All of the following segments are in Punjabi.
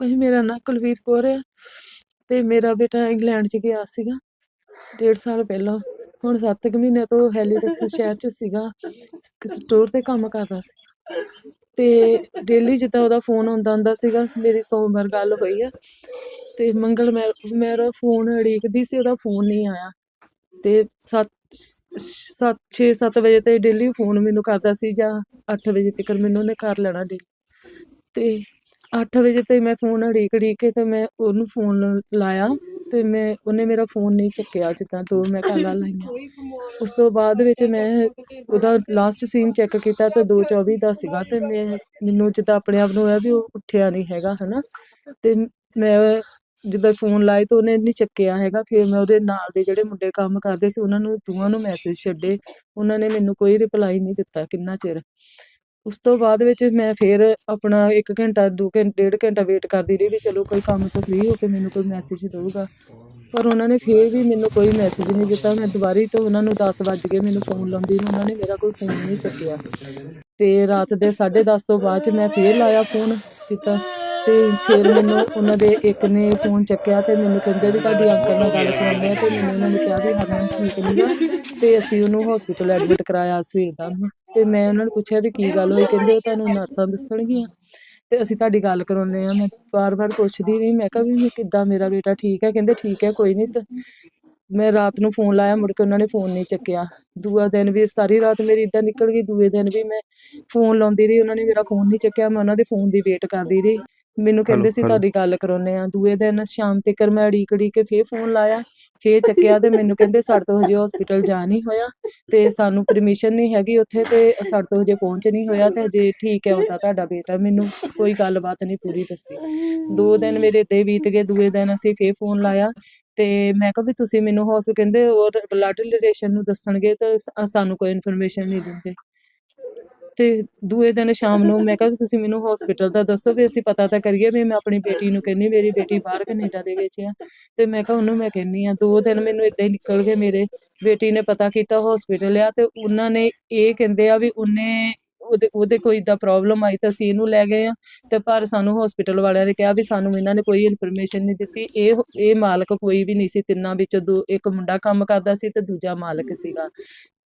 ਭਾਜੀ ਮੇਰਾ ਨਾਂ ਕੁਲਵੀਰ ਕੌਰ ਆ ਤੇ ਮੇਰਾ ਬੇਟਾ ਇੰਗਲੈਂਡ 'ਚ ਗਿਆ ਸੀਗਾ। ਡੇਢ ਸਾਲ ਪਹਿਲਾਂ, ਹੁਣ 7 ਕੁ ਮਹੀਨੇ ਤੋਂ ਹੈਲੀਫੈਕਸ ਸ਼ਹਿਰ 'ਚ ਸੀਗਾ ਸਟੋਰ ਤੇ ਕੰਮ ਕਰਦਾ ਸੀ। ਤੇ ਡੇਲੀ ਜਿੱਦਾਂ ਉਹਦਾ ਫੋਨ ਆਉਂਦਾ ਹੁੰਦਾ ਸੀਗਾ, ਮੇਰੀ ਸੋਮਵਾਰ ਗੱਲ ਹੋਈ ਆ ਤੇ ਮੰਗਲ ਮੈਂ, ਮੇਰਾ ਫੋਨ ਉਡੀਕਦੀ ਸੀ, ਉਹਦਾ ਫੋਨ ਨਹੀਂ ਆਇਆ। ਤੇ 7 ਸੱਤ 6 7 ਵਜੇ ਤੇ ਡੇਲੀ ਫੋਨ ਮੈਨੂੰ ਕਰਦਾ ਸੀ ਜਾਂ 8 ਵਜੇ ਤੱਕ ਮੈਨੂੰ ਉਹਨੇ ਕਰ ਲੈਣਾ ਡੇਲੀ ਤੇ 8 ਵਜੇ ਤੇ ਮੈਂ ਫੋਨ ਉਡੀਕ ਉਡੀਕ ਕੇ ਤੇ ਮੈਂ ਉਹਨੂੰ ਫੋਨ ਲਾਇਆ ਤੇ ਮੈਂ, ਉਹਨੇ ਮੇਰਾ ਫੋਨ ਨਹੀਂ ਚੱਕਿਆ ਜਿੱਦਾਂ ਦੋ ਮੈਂ ਕਾਲਾਂ ਲਾਈਆਂ। ਉਸ ਤੋਂ ਬਾਅਦ ਵਿੱਚ ਮੈਂ ਉਹਦਾ ਲਾਸਟ ਸੀਨ ਚੈੱਕ ਕੀਤਾ ਤੇ 2:24 ਦਾ ਸੀਗਾ ਤੇ ਮੈਂ, ਮੈਨੂੰ ਜਿੱਦਾਂ ਆਪਣੇ ਆਪ ਨੂੰ ਹੋਇਆ ਵੀ ਉਹ ਉੱਠਿਆ ਨਹੀਂ ਹੈਗਾ, ਹਨਾ। ਤੇ ਮੈਂ ਜਿੱਦਾਂ ਫੋਨ ਲਾਏ ਤਾਂ ਉਹਨੇ ਨਹੀਂ ਚੱਕਿਆ ਹੈਗਾ, ਫਿਰ ਮੈਂ ਉਹਦੇ ਨਾਲ ਦੇ ਜਿਹੜੇ ਮੁੰਡੇ ਕੰਮ ਕਰਦੇ ਸੀ, ਉਹਨਾਂ ਨੂੰ, ਦੋਵਾਂ ਨੂੰ ਮੈਸੇਜ ਛੱਡੇ। ਉਹਨਾਂ ਨੇ ਮੈਨੂੰ ਕੋਈ ਰਿਪਲਾਈ ਨਹੀਂ ਦਿੱਤਾ ਕਿੰਨਾ ਚਿਰ। ਉਸ ਤੋਂ ਬਾਅਦ ਵਿੱਚ ਮੈਂ ਫਿਰ ਆਪਣਾ 1 ਘੰਟਾ 2 ਘੰਟੇ ਡੇਢ ਘੰਟਾ ਵੇਟ ਕਰਦੀ ਰਹੀ ਵੀ ਚਲੋ ਕੋਈ ਕੰਮ ਤੋਂ ਫ੍ਰੀ ਹੋ ਕੇ ਮੈਨੂੰ ਕੋਈ ਮੈਸੇਜ ਦਊਗਾ। ਪਰ ਉਹਨਾਂ ਨੇ ਫਿਰ ਵੀ ਮੈਨੂੰ ਕੋਈ ਮੈਸੇਜ ਨਹੀਂ ਦਿੱਤਾ। ਮੈਂ ਦੁਬਾਰੀ ਤੋਂ ਉਹਨਾਂ ਨੂੰ 10 ਵੱਜ ਗਏ ਮੈਨੂੰ ਫੋਨ ਲਾਉਂਦੀ ਨੂੰ ਉਹਨਾਂ ਨੇ ਮੇਰਾ ਕੋਈ ਫੋਨ ਨਹੀਂ ਚੱਕਿਆ। ਤੇ ਰਾਤ ਦੇ 10:30 ਤੋਂ ਬਾਅਦ ਚ ਮੈਂ ਫੇਰ ਲਾਇਆ ਫੋਨ ਜਿੱਦਾਂ ਤੇ ਫਿਰ ਮੈਨੂੰ ਉਹਨਾਂ ਦੇ ਇੱਕ ਨੇ ਫੋਨ ਚੱਕਿਆ ਤੇ ਮੈਨੂੰ ਕਹਿੰਦੇ ਵੀ ਤੁਹਾਡੀ ਅੰਕਲ ਨਾਲ ਗੱਲ ਕਰਾਉਂਦੇ ਆ। ਤੇ ਮੈਨੂੰ ਉਹਨਾਂ ਨੇ ਕਿਹਾ ਵੀ ਹਰਮਨ ਠੀਕ ਨਹੀਂ ਤੇ ਅਸੀਂ ਉਹਨੂੰ ਹਸਪੀਟਲ ਐਡਮਿਟ ਕਰਾਇਆ ਸਵੇਰ ਦਾ। ਤੇ ਮੈਂ ਉਹਨਾਂ ਨੂੰ ਪੁੱਛਿਆ ਵੀ ਕੀ ਗੱਲ ਹੋਈ? ਕਹਿੰਦੇ ਉਹ ਤੁਹਾਨੂੰ ਨਰਸਾਂ ਦੱਸਣਗੀਆਂ। ਤੇ ਅਸੀਂ ਤੁਹਾਡੀ ਗੱਲ ਕਰਾਉਂਦੇ ਆ ਮੈਂ ਵਾਰ-ਵਾਰ ਪੁੱਛਦੀ ਰਹੀ। ਮੈਂ ਕਿਹਾ ਵੀ ਕਿੱਦਾਂ ਮੇਰਾ ਬੇਟਾ ਠੀਕ ਹੈ? ਕਹਿੰਦੇ ਠੀਕ ਹੈ, ਕੋਈ ਨਹੀਂ। ਮੈਂ ਰਾਤ ਨੂੰ ਫੋਨ ਲਾਇਆ, ਮੁੜ ਕੇ ਉਹਨਾਂ ਨੇ ਫੋਨ ਨਹੀਂ ਚੱਕਿਆ। ਦੂਆ ਦਿਨ ਵੀ ਸਾਰੀ ਰਾਤ ਮੇਰੀ ਇਦਾਂ ਨਿਕਲ ਗਈ। ਦੂਏ ਦਿਨ ਵੀ ਮੈਂ ਫੋਨ ਲਾਉਂਦੀ ਰਹੀ। ਉਹਨਾਂ ਨੇ ਮੇਰਾ ਫੋਨ ਨਹੀਂ ਚੱਕਿਆ। ਮੈਂ ਉਹਨਾਂ ਦੇ ਫੋਨ ਦੀ ਵੇਟ ਕਰਦੀ ਰਹੀ। ਮੈਨੂੰ ਕਹਿੰਦੇ ਸੀ. ਤੁਹਾਡੀ ਗੱਲ ਕਰਾਉਂਦੇ ਆ ਦੂਏ ਦਿਨ ਸ਼ਾਮ ਤੱਕ ਮੈਂ ਅੜੀਕ ਅੜੀਕ ਕੇ ਫੇਰ ਫੋਨ ਲਾਇਆ ਫੇਰ ਚੱਕਿਆ ਤੇ ਮੈਨੂੰ ਕਹਿੰਦੇ ਸਾਡੇ ਤੋਂ ਹਜੇ ਹਸਪੀਟਲ ਜਾ ਨਹੀਂ ਹੋਇਆ ਤੇ ਸਾਨੂੰ ਪਰਮਿਸ਼ਨ ਨਹੀਂ ਹੈਗੀ ਉੱਥੇ ਤੇ ਸਾਡੇ ਤੋਂ ਹਜੇ ਪਹੁੰਚ ਨਹੀਂ ਹੋਇਆ ਤੇ ਹਜੇ ਠੀਕ ਹੈ ਉਹਦਾ ਤੁਹਾਡਾ ਬੇਟਾ ਮੈਨੂੰ ਕੋਈ ਗੱਲਬਾਤ ਨਹੀਂ ਪੂਰੀ ਦੱਸੀ ਦੋ ਦਿਨ ਮੇਰੇ ਤੇ ਬੀਤ ਗਏ ਦੂਏ ਦਿਨ ਅਸੀਂ ਫੇਰ ਫੋਨ ਲਾਇਆ ਤੇ ਮੈਂ ਕਿਹਾ ਵੀ ਤੁਸੀਂ ਮੈਨੂੰ ਹੌਸ ਕਹਿੰਦੇ ਔਰ ਬਲੱਡ ਰਿਲੇਸ਼ਨ ਨੂੰ ਦੱਸਣਗੇ ਤਾਂ ਸ- ਸਾਨੂੰ ਕੋਈ ਇਨਫੋਰਮੇਸ਼ਨ ਨਹੀਂ ਦਿੰਦੇ ਤੇ ਦੂਏ ਦਿਨ ਸ਼ਾਮ ਨੂੰ ਮੈਂ ਕਿਹਾ ਤੁਸੀਂ ਮੈਨੂੰ ਹਸਪੀਟਲ ਦਾ ਦੱਸੋ ਵੀ ਅਸੀਂ ਪਤਾ ਤਾਂ ਕਰੀਏ ਵੀ ਮੈਂ ਆਪਣੀ ਬੇਟੀ ਨੂੰ ਕਹਿੰਨੀ ਮੇਰੀ ਬੇਟੀ ਬਾਹਰ ਕੈਨੇਡਾ ਦੇ ਵਿੱਚ ਆ। ਤੇ ਮੈਂ ਕਿਹਾ ਉਹਨੂੰ ਮੈਂ ਕਹਿੰਨੀ ਆ ਦੋ ਦਿਨ ਮੈਨੂੰ ਇਦਾਂ ਹੀ ਨਿਕਲ ਗਏ ਮੇਰੇ। ਬੇਟੀ ਨੇ ਪਤਾ ਕੀਤਾ ਹਸਪੀਟਲ ਆ ਤੇ ਉਹਨਾਂ ਨੇ ਇਹ ਕਹਿੰਦੇ ਆ ਵੀ ਉਹਨੇ ਉਹਦੇ ਉਹਦੇ ਕੋਈ ਇਦਾਂ ਪ੍ਰੋਬਲਮ ਆਈ ਤਾਂ ਅਸੀਂ ਇਹਨੂੰ ਲੈ ਗਏ ਆ। ਤੇ ਪਰ ਸਾਨੂੰ ਹਸਪੀਟਲ ਵਾਲਿਆਂ ਨੇ ਕਿਹਾ ਵੀ ਸਾਨੂੰ ਇਹਨਾਂ ਨੇ ਕੋਈ ਇਨਫੋਰਮੇਸ਼ਨ ਨਹੀਂ ਦਿੱਤੀ। ਇਹ ਇਹ ਮਾਲਕ ਕੋਈ ਵੀ ਨਹੀਂ ਸੀ, ਤਿੰਨਾਂ ਵਿੱਚੋਂ ਦੋ, ਇੱਕ ਮੁੰਡਾ ਕੰਮ ਕਰਦਾ ਸੀ ਤੇ ਦੂਜਾ ਮਾਲਕ ਸੀਗਾ।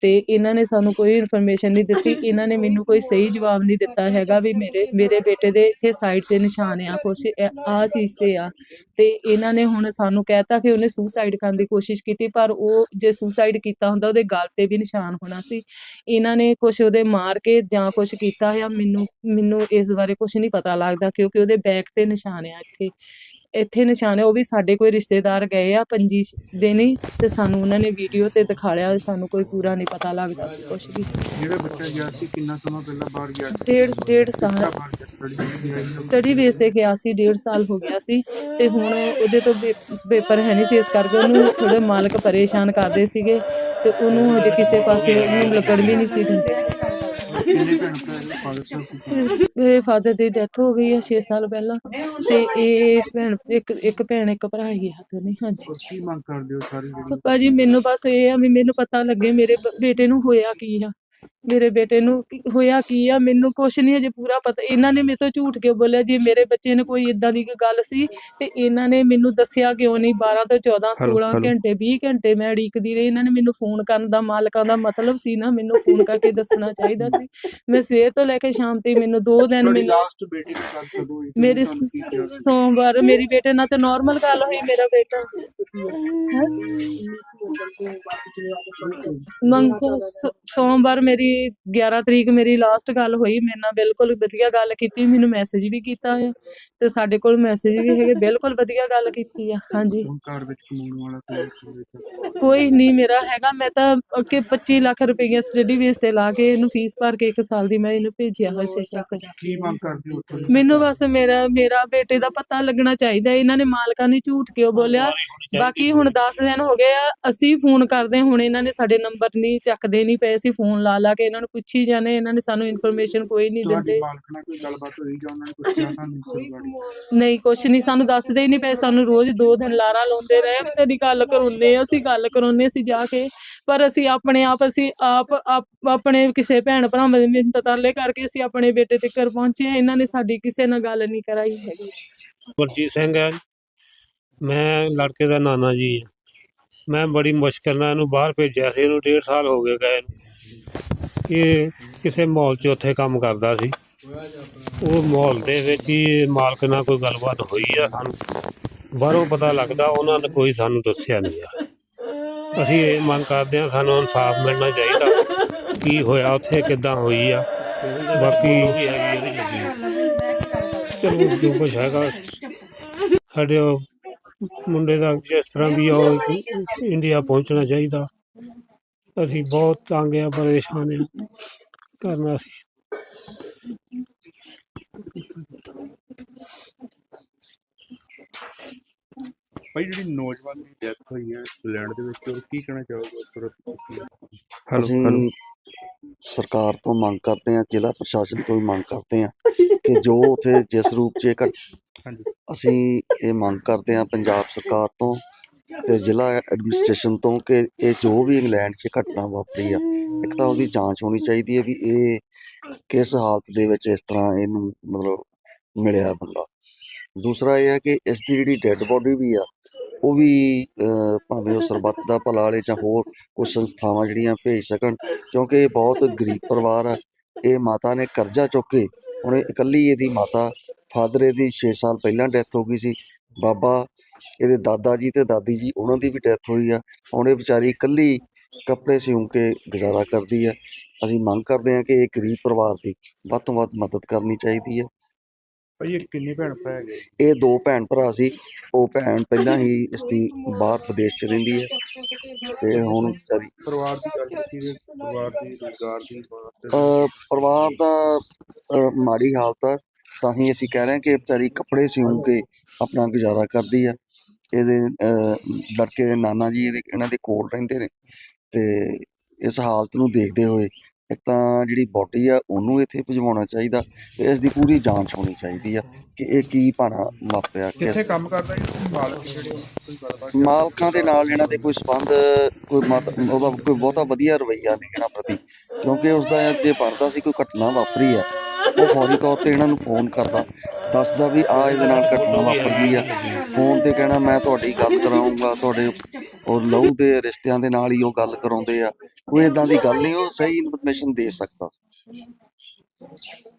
ਤੇ ਇਹਨਾਂ ਨੇ ਸਾਨੂੰ ਕੋਈ ਇਨਫੋਰਮੇਸ਼ਨ ਨਹੀਂ ਦਿੱਤੀ, ਇਹਨਾਂ ਨੇ ਮੈਨੂੰ ਕੋਈ ਸਹੀ ਜਵਾਬ ਨਹੀਂ ਦਿੱਤਾ ਹੈਗਾ ਵੀ ਮੇਰੇ ਮੇਰੇ ਬੇਟੇ ਦੇ ਇੱਥੇ ਸਾਈਡ ਤੇ ਨਿਸ਼ਾਨ ਆ, ਕੁਛ ਆ ਚੀਜ਼ ਤੇ ਆ। ਤੇ ਇਹਨਾਂ ਨੇ ਹੁਣ ਸਾਨੂੰ ਕਹਿਤਾ ਕਿ ਉਹਨੇ ਸੁਸਾਈਡ ਕਰਨ ਦੀ ਕੋਸ਼ਿਸ਼ ਕੀਤੀ, ਪਰ ਉਹ ਜੇ ਸੁਸਾਈਡ ਕੀਤਾ ਹੁੰਦਾ, ਉਹਦੇ ਗਲ ਤੇ ਵੀ ਨਿਸ਼ਾਨ ਹੋਣਾ ਸੀ। ਇਹਨਾਂ ਨੇ ਕੁਛ ਉਹਦੇ ਮਾਰ ਕੇ ਜਾਂ ਕੁਛ ਕੀਤਾ ਆ ਮੈਨੂੰ ਮੈਨੂੰ ਇਸ ਬਾਰੇ ਕੁਛ ਨਹੀਂ ਪਤਾ ਲੱਗਦਾ ਕਿਉਂਕਿ ਉਹਦੇ ਬੈਕ ਤੇ ਨਿਸ਼ਾਨ ਆ ਇੱਥੇ। ਇੱਥੇ ਨਿਸ਼ਾਨ ਹੈ ਉਹ ਵੀ ਸਾਡੇ ਕੋਈ ਰਿਸ਼ਤੇਦਾਰ ਗਏ ਆ ਪੰਜੀ ਦੇ ਨਹੀਂ ਤੇ ਸਾਨੂੰ ਉਹਨਾਂ ਨੇ ਵੀਡੀਓ ਤੇ ਦਿਖਾ ਲਿਆ ਸਾਨੂੰ ਕੋਈ ਪੂਰਾ ਨਹੀਂ ਪਤਾ ਲੱਗਦਾ ਸੀ ਕੁਛ ਵੀ। ਜਿਹੜਾ ਬੱਚਾ ਗਿਆ ਸੀ ਕਿੰਨਾ ਸਮਾਂ ਪਹਿਲਾਂ ਬਾਹਰ ਗਿਆ ਸੀ? ਡੇਢ ਡੇਢ ਸਾਲ। ਸਟੱਡੀ ਬੇਸ ਤੇ ਗਿਆ ਸੀ ਡੇਢ ਸਾਲ ਹੋ ਗਿਆ ਸੀ ਤੇ ਹੁਣ ਉਹਦੇ ਤੋਂ ਪੇਪਰ ਹੈ ਨਹੀਂ ਸੀ ਇਸ ਕਰਕੇ ਉਹਨੂੰ ਥੋੜੇ ਮਾਲਕ ਪਰੇਸ਼ਾਨ ਕਰਦੇ ਸੀਗੇ ਤੇ ਉਹਨੂੰ ਹਜੇ ਕਿਸੇ ਪਾਸੇ ਉਹਨੂੰ ਲੱਗਣ ਵੀ ਨਹੀਂ ਸੀ ਦਿੰਦੇ। ਮੇਰੇ ਫਾਦਰ ਦੀ ਡੈਥ ਹੋ ਗਈ ਹੈ 6 ਸਾਲ ਪਹਿਲਾਂ। ਤੇ ਇਹ ਭੈਣ ਇੱਕ ਇੱਕ ਭੈਣ ਇੱਕ ਭਰਾ ਹੀ ਆ ਦੋਨੇ ਹਾਂਜੀ। ਕੀ ਮੰਗ ਕਰਦੇ ਹੋ ਸਾਰੀ ਜਿਹੜੀ ਪਾਪਾ ਜੀ ਮੈਨੂੰ ਬਸ ਇਹ ਆ ਵੀ ਮੈਨੂੰ ਪਤਾ ਲੱਗੇ ਮੇਰੇ ਬ- ਬੇਟੇ ਨੂੰ ਹੋਇਆ ਕੀ ਆ। ਮੇਰੇ ਬੇਟੇ ਨੂੰ ਕੀ- ਹੋਇਆ ਕੀ ਆ ਮੈਨੂੰ ਕੁਛ ਨਹੀਂ ਅਜੇ ਪੂਰਾ ਪਤਾ। ਇਹਨਾਂ ਨੇ ਮੇਰੇ ਤੋਂ ਝੂਠ ਕਿਉਂ ਬੋਲਿਆ? ਜੇ ਮੇਰੇ ਬੱਚੇ ਨੇ ਕੋਈ ਇਦਾਂ ਦੀ ਕੋਈ ਗੱਲ ਸੀ ਤੇ ਇਹਨਾਂ ਨੇ ਮੈਨੂੰ ਦੱਸਿਆ ਕਿਉਂ ਨਹੀਂ 12 ਤੋਂ 14 ਹੈਲੋ, 16 ਹੈਲੋ। ਘੰਟੇ 20 ਘੰਟੇ ਮੈਂ ਉਡੀਕਦੀ ਰਹੀ। ਇਹਨਾਂ ਨੇ ਮੈਨੂੰ ਫੋਨ ਕਰਨ ਦਾ ਮਾਲਕਾਂ ਦਾ ਮਤਲਬ ਸੀ ਨਾ ਮੈਨੂੰ ਫੋਨ ਕਰਕੇ ਦੱਸਣਾ ਚਾਹੀਦਾ ਸੀ। ਮੈਂ ਸਵੇਰ ਤੋਂ ਲੈ ਕੇ ਸ਼ਾਮ ਤੱਕ ਮੈਨੂੰ ਦੋ ਦਿਨ ਤੁਹਾਡੀ ਮੈਨੂੰ ਲਾਸਟ ਬੇਟੀ ਦੀ ਗੱਲ ਕਦੋਂ ਹੋਈ ਸੀ? ਮੇਰੀ ਤੁਹਾਨੂੰ ਕੀ ਕਿਹਾ ਸੀ? ਸੋਮਵਾਰ ਮੇਰੀ ਬੇਟੇ ਨਾਲ ਤੇ ਨਾਰਮਲ ਗੱਲ ਹੋਈ ਮੇਰਾ ਬੇਟਾ। ਮੰਗ ਸ- ਸੋਮਵਾਰ ਮੇਰੀ 11 ਤਰੀਕ ਮੇਰੀ ਲਾਸਟ ਗੱਲ ਹੋਈ। ਮੇਰੇ ਨਾਲ ਬਿਲਕੁਲ ਵਧੀਆ ਗੱਲ ਕੀਤੀ ਮੈਨੂੰ ਮੈਸੇਜ ਵੀ ਕੀਤਾ ਹੈ ਤੇ ਸਾਡੇ ਕੋਲ ਮੈਸੇਜ ਵੀ ਹੈਗੇ ਬਿਲਕੁਲ ਵਧੀਆ ਗੱਲ ਕੀਤੀ ਆ। ਹਾਂਜੀ। ਹੁਣ ਘਰ ਵਿੱਚ ਕਮਾਉਣ ਵਾਲਾ ਕੋਈ ਇਸ ਵਿੱਚ ਕੋਈ ਨਹੀਂ। ਮੇਰਾ ਹੈਗਾ ਮੈਂ ਤਾਂ ਕਿ 25 ਲੱਖ ਰੁਪਏ ਸਟੱਡੀ ਬੇਸ ਤੇ ਲਾ ਕੇ ਇਹਨੂੰ ਫੀਸ ਭਰ ਕੇ ਇੱਕ ਸਾਲ ਦੀ ਮੈਂ ਇਹਨੂੰ ਭੇਜਿਆ ਹੋਇਆ ਸੇਸ਼ਾ ਸਰ ਕੀ ਮੰਗ ਕਰਦੇ ਹੋ ਤੁਸੀਂ? ਮੈਨੂੰ ਬਸ ਮੇਰਾ ਮੇਰਾ ਬੇਟੇ ਦਾ ਪਤਾ ਲੱਗਣਾ ਚਾਹੀਦਾ ਇਹਨਾਂ ਨੇ ਮਾਲਕਾਂ ਨੇ ਝੂਠ ਕਿਉਂ ਬੋਲਿਆ? ਬਾਕੀ ਹੁਣ 10 ਦਿਨ ਹੋ ਗਏ ਆ ਅਸੀਂ ਫੋਨ ਕਰਦੇ ਹੁਣ ਇਹਨਾਂ ਨੇ ਸਾਡੇ ਨੰਬਰ ਨਹੀਂ ਚੱਕਦੇ ਨਹੀਂ ਪਏ ਅਸੀਂ ਫੋਨ ਲਾ ਲਾ ਕੇ ਇਹਨਾਂ ਨੂੰ ਪੁੱਛੀ ਜਾਂਦੇ ਇਹਨਾਂ ਨੇ ਸਾਨੂੰ ਇਨਫੋਰਮੇਸ਼ਨ ਕੋਈ ਨਹੀਂ ਦਿੰਦੇ। ਮਾਲਕ ਨਾਲ ਕੋਈ ਗੱਲਬਾਤ ਹੋਈ ਜਾਂ ਉਹਨਾਂ ਨੇ ਪੁੱਛਿਆ ਤੁਹਾਨੂੰ ਇਸ ਬਾਰੇ? ਨਹੀਂ। ਕੁਛ ਨਹੀਂ ਸਾਨੂੰ ਦੱਸਦੇ ਹੀ ਨਹੀਂ ਪਏ ਸਾਨੂੰ ਰੋਜ਼ ਦੋ ਦਿਨ ਲਾਰਾ ਲਾਉਂਦੇ ਰਹੇ ਵੀ ਤੇਰੀ ਗੱਲ ਕਰਾਉਨੇ ਅਸੀਂ ਗੱਲ ਕਰਾਉਨੇ ਅਸੀਂ ਜਾ ਕੇ ਪਰ ਅਸੀਂ ਆਪਣੇ ਆਪ ਅਸੀਂ ਆਪ ਆਪ- ਆਪਣੇ ਕਿਸੇ ਭੈਣ ਭਰਾਵਾਂ ਦੇ ਮਿੰਤ ਤਰਲੇ ਕਰਕੇ ਅਸੀਂ ਆਪਣੇ ਬੇਟੇ ਤੇ ਘਰ ਪਹੁੰਚੇ ਇਹਨਾਂ ਨੇ ਸਾਡੀ ਕਿਸੇ ਨਾਲ ਗੱਲ ਨਹੀਂ ਕਰਾਈ ਹੈਗੀ। ਗੁਰਜੀਤ ਸਿੰਘ ਹੈ ਮੈਂ ਲੜਕੇ ਦਾ ਨਾਨਾ ਜੀ ਹਾਂ। ਮੈਂ ਬੜੀ ਮੁਸ਼ਕਲ ਨਾਲ ਇਹਨੂੰ ਬਾਹਰ ਭੇਜਿਆ ਸੀ, ਇਹਨੂੰ ਡੇਢ ਸਾਲ ਹੋ ਗਏ ਗਏ ਨੂੰ। ਇਹ ਕਿਸੇ ਮਾਲ 'ਚ ਉੱਥੇ ਕੰਮ ਕਰਦਾ ਸੀ। ਉਹ ਮਾਲ ਦੇ ਵਿੱਚ ਹੀ ਮਾਲਕ ਨਾਲ ਕੋਈ ਗੱਲਬਾਤ ਹੋਈ ਆ ਸਾਨੂੰ। ਬਾਹਰੋਂ ਪਤਾ ਲੱਗਦਾ ਉਹਨਾਂ ਨੇ ਕੋਈ ਸਾਨੂੰ ਦੱਸਿਆ ਨਹੀਂ ਆ। ਅਸੀਂ ਇਹ ਮੰਗ ਕਰਦੇ ਹਾਂ ਸਾਨੂੰ ਇਨਸਾਫ ਮਿਲਣਾ ਚਾਹੀਦਾ। ਕੀ ਹੋਇਆ, ਉੱਥੇ ਕਿੱਦਾਂ ਹੋਈ ਆ? ਬਾਕੀ ਚਲੋ ਜੋ ਕੁਛ ਹੈਗਾ, ਸਾਡੇ ਉਹ ਮੁੰਡੇ ਦਾ ਜਿਸ ਤਰ੍ਹਾਂ ਵੀ ਆ ਉਹ ਇੰਡੀਆ ਪਹੁੰਚਣਾ ਚਾਹੀਦਾ। ਅਸੀਂ ਬਹੁਤ ਤੰਗ ਆ ਪਰੇਸ਼ਾਨ ਆ। ਕਰਨਾ ਸੀ। ਭਾਈ ਜਿਹੜੀ ਨੌਜਵਾਨ ਦੀ ਡੈਥ ਹੋਈ ਹੈ ਇੰਗਲੈਂਡ ਦੇ ਵਿੱਚ ਉਹ ਕੀ ਕਹਿਣਾ ਚਾਹੋਗੇ ਤਰ੍ਹਾਂ ਅਸੀਂ ਸਰਕਾਰ ਤੋਂ ਮੰਗ ਕਰਦੇ ਹਾਂ ਜ਼ਿਲ੍ਹਾ ਪ੍ਰਸ਼ਾਸਨ ਤੋਂ ਵੀ ਮੰਗ ਕਰਦੇ ਹਾਂ ਕਿ ਜੋ ਉਥੇ ਜਿਸ ਰੂਪ 'ਚ ਇਹ ਘਟ ਹਾਂਜੀ। ਅਸੀਂ ਇਹ ਮੰਗ ਕਰਦੇ ਹਾਂ ਪੰਜਾਬ ਸਰਕਾਰ ਤੋਂ ਤੇ ਜ਼ਿਲ੍ਹਾ ਐਡਮਿਨਿਸਟ੍ਰੇਸ਼ਨ ਤੋਂ ਕਿ ਇਹ ਜੋ ਵੀ ਇੰਗਲੈਂਡ 'ਚ ਘਟਨਾ ਵਾਪਰੀ ਆ ਇੱਕ ਤਾਂ ਉਹਦੀ ਜਾਂਚ ਹੋਣੀ ਚਾਹੀਦੀ ਹੈ ਵੀ ਇਹ ਕਿਸ ਹਾਲਤ ਦੇ ਵਿੱਚ ਇਸ ਤਰ੍ਹਾਂ ਇਹਨੂੰ ਮਤਲਬ ਮਿਲਿਆ ਬੰਦਾ। ਦੂਸਰਾ ਇਹ ਹੈ ਕਿ ਇਸ ਦੀ ਜਿਹੜੀ ਡੈੱਡ ਬੋਡੀ ਵੀ ਆ ਉਹ ਵੀ ਭਾਵੇਂ ਉਹ ਸਰਬੱਤ ਦਾ ਭਲਾ ਵਾਲੇ ਜਾਂ ਹੋਰ ਕੁਝ ਸੰਸਥਾਵਾਂ ਜਿਹੜੀਆਂ ਭੇਜ ਸਕਣ ਕਿਉਂਕਿ ਇਹ ਬਹੁਤ ਗਰੀਬ ਪਰਿਵਾਰ ਆ ਇਹ ਮਾਤਾ ਨੇ ਕਰਜ਼ਾ ਚੁੱਕ ਕੇ ਹੁਣ ਇਕੱਲੀ ਇਹਦੀ ਮਾਤਾ ਫਾਦਰ ਇਹਦੀ 6 ਸਾਲ ਪਹਿਲਾਂ ਡੈਥ ਹੋ ਗਈ ਸੀ। ਬਾਬਾ, ਇਹਦੇ ਦਾਦਾ ਜੀ ਤੇ ਦਾਦੀ ਜੀ, ਉਹਨਾਂ ਦੀ ਵੀ ਡੈਥ ਹੋਈ ਆ। ਹੁਣ ਇਹ ਵਿਚਾਰੀ ਇਕੱਲੀ ਕੱਪੜੇ ਸਿਉਂ ਕੇ ਗੁਜ਼ਾਰਾ ਕਰਦੀ ਆ। ਅਸੀਂ ਮੰਗ ਕਰਦੇ ਹਾਂ ਕਿ ਇਹ ਗਰੀਬ ਪਰਿਵਾਰ ਦੀ ਵੱਧ ਤੋਂ ਵੱਧ ਮਦਦ ਕਰਨੀ ਚਾਹੀਦੀ ਹੈ ਭਾਈ ਇਹ ਕਿੰਨੇ ਭੈਣ ਭਰਾ ਹੈਗੇ? ਇਹ ਦੋ ਭੈਣ ਭਰਾ ਸੀ। ਉਹ ਭੈਣ ਪਹਿਲਾਂ ਹੀ ਇਸ ਦੀ ਬਾਹਰ ਵਿਦੇਸ਼ ਚ ਰਹਿੰਦੀ ਹੈ। ਤੇ ਹੁਣ ਵਿਚਾਰੀ ਪਰਿਵਾਰ ਦੀ ਗੱਲ ਕੀਤੀ ਜੇ ਪਰਿਵਾਰ ਦੀ ਰੁਜ਼ਗਾਰ ਦੀ ਬਾਤ। ਅਹ ਪਰਿਵਾਰ ਦਾ ਅਹ ਮਾੜੀ ਹਾਲਤ ਆ ਤਾਂ ਹੀ ਅਸੀਂ ਕਹਿ ਰਹੇ ਹਾਂ ਕਿ ਇਹ ਵਿਚਾਰੀ ਕੱਪੜੇ ਸਿਉਂ ਕੇ ਆਪਣਾ ਗੁਜ਼ਾਰਾ ਕਰਦੀ ਆ। ਇਹਦੇ ਅਹ ਲੜਕੇ ਦੇ ਨਾਨਾ ਜੀ ਇਹਦੇ ਇਹਨਾਂ ਦੇ ਕੋਲ ਰਹਿੰਦੇ ਨੇ। ਤੇ ਇਸ ਹਾਲਤ ਨੂੰ ਦੇਖਦੇ ਹੋਏ ਇੱਕ ਤਾਂ ਜਿਹੜੀ ਬੋਡੀ ਆ ਉਹਨੂੰ ਇੱਥੇ ਭਜਵਾਉਣਾ ਚਾਹੀਦਾ ਤੇ ਇਸ ਦੀ ਪੂਰੀ ਜਾਂਚ ਹੋਣੀ ਚਾਹੀਦੀ ਆ ਕਿ ਇਹ ਕੀ ਭਾਣਾ ਕਿਸ ਕਿੱਥੇ ਕੰਮ ਕਰਦਾ ਜੀ ਮਾਲਕ ਜਿਹੜੇ ਉਹ ਕੋਈ ਗੱਲਬਾਤ ਮਾਲਕਾਂ ਦੇ ਨਾਲ ਇਹਨਾਂ ਦੇ ਕੋਈ ਸੰਬੰਧ ਕੋਈ ਮਤ ਉਹਦਾ ਕੋਈ ਬਹੁਤਾ ਵਧੀਆ ਰਵਈਆ ਨਹੀਂ ਇਹਨਾਂ ਪ੍ਰਤੀ ਕਿਉਂਕਿ ਉਸ ਦਾ ਜੇ ਪੜਦਾ ਸੀ ਕੋਈ ਘਟਨਾ ਵਾਪਰੀ ਆ ਉਹ ਫੌਰੀ ਤੌਰ ਤੇ ਇਹਨਾਂ ਨੂੰ ਫੋਨ ਕਰਦਾ ਦੱਸਦਾ ਵੀ ਆ ਇਹਦੇ ਨਾਲ ਘਟਨਾ ਵਾਪਰ ਗਈ ਆ। ਫੋਨ ਤੇ ਕਹਿਣਾ ਮੈਂ ਤੁਹਾਡੀ ਗੱਲ ਕਰਾਉਂਗਾ ਤੁਹਾਡੇ ਔਰ ਲਹੂ ਦੇ ਰਿਸ਼ਤਿਆਂ ਦੇ ਨਾਲ ਹੀ ਉਹ ਗੱਲ ਕਰਾਉਂਦੇ ਆ। ਕੋਈ ਇਦਾਂ ਦੀ ਗੱਲ ਨਹੀਂ ਉਹ ਸਹੀ ਇਨਫੋਰਮੇਸ਼ਨ ਦੇ ਸਕਦਾ। ਸੀ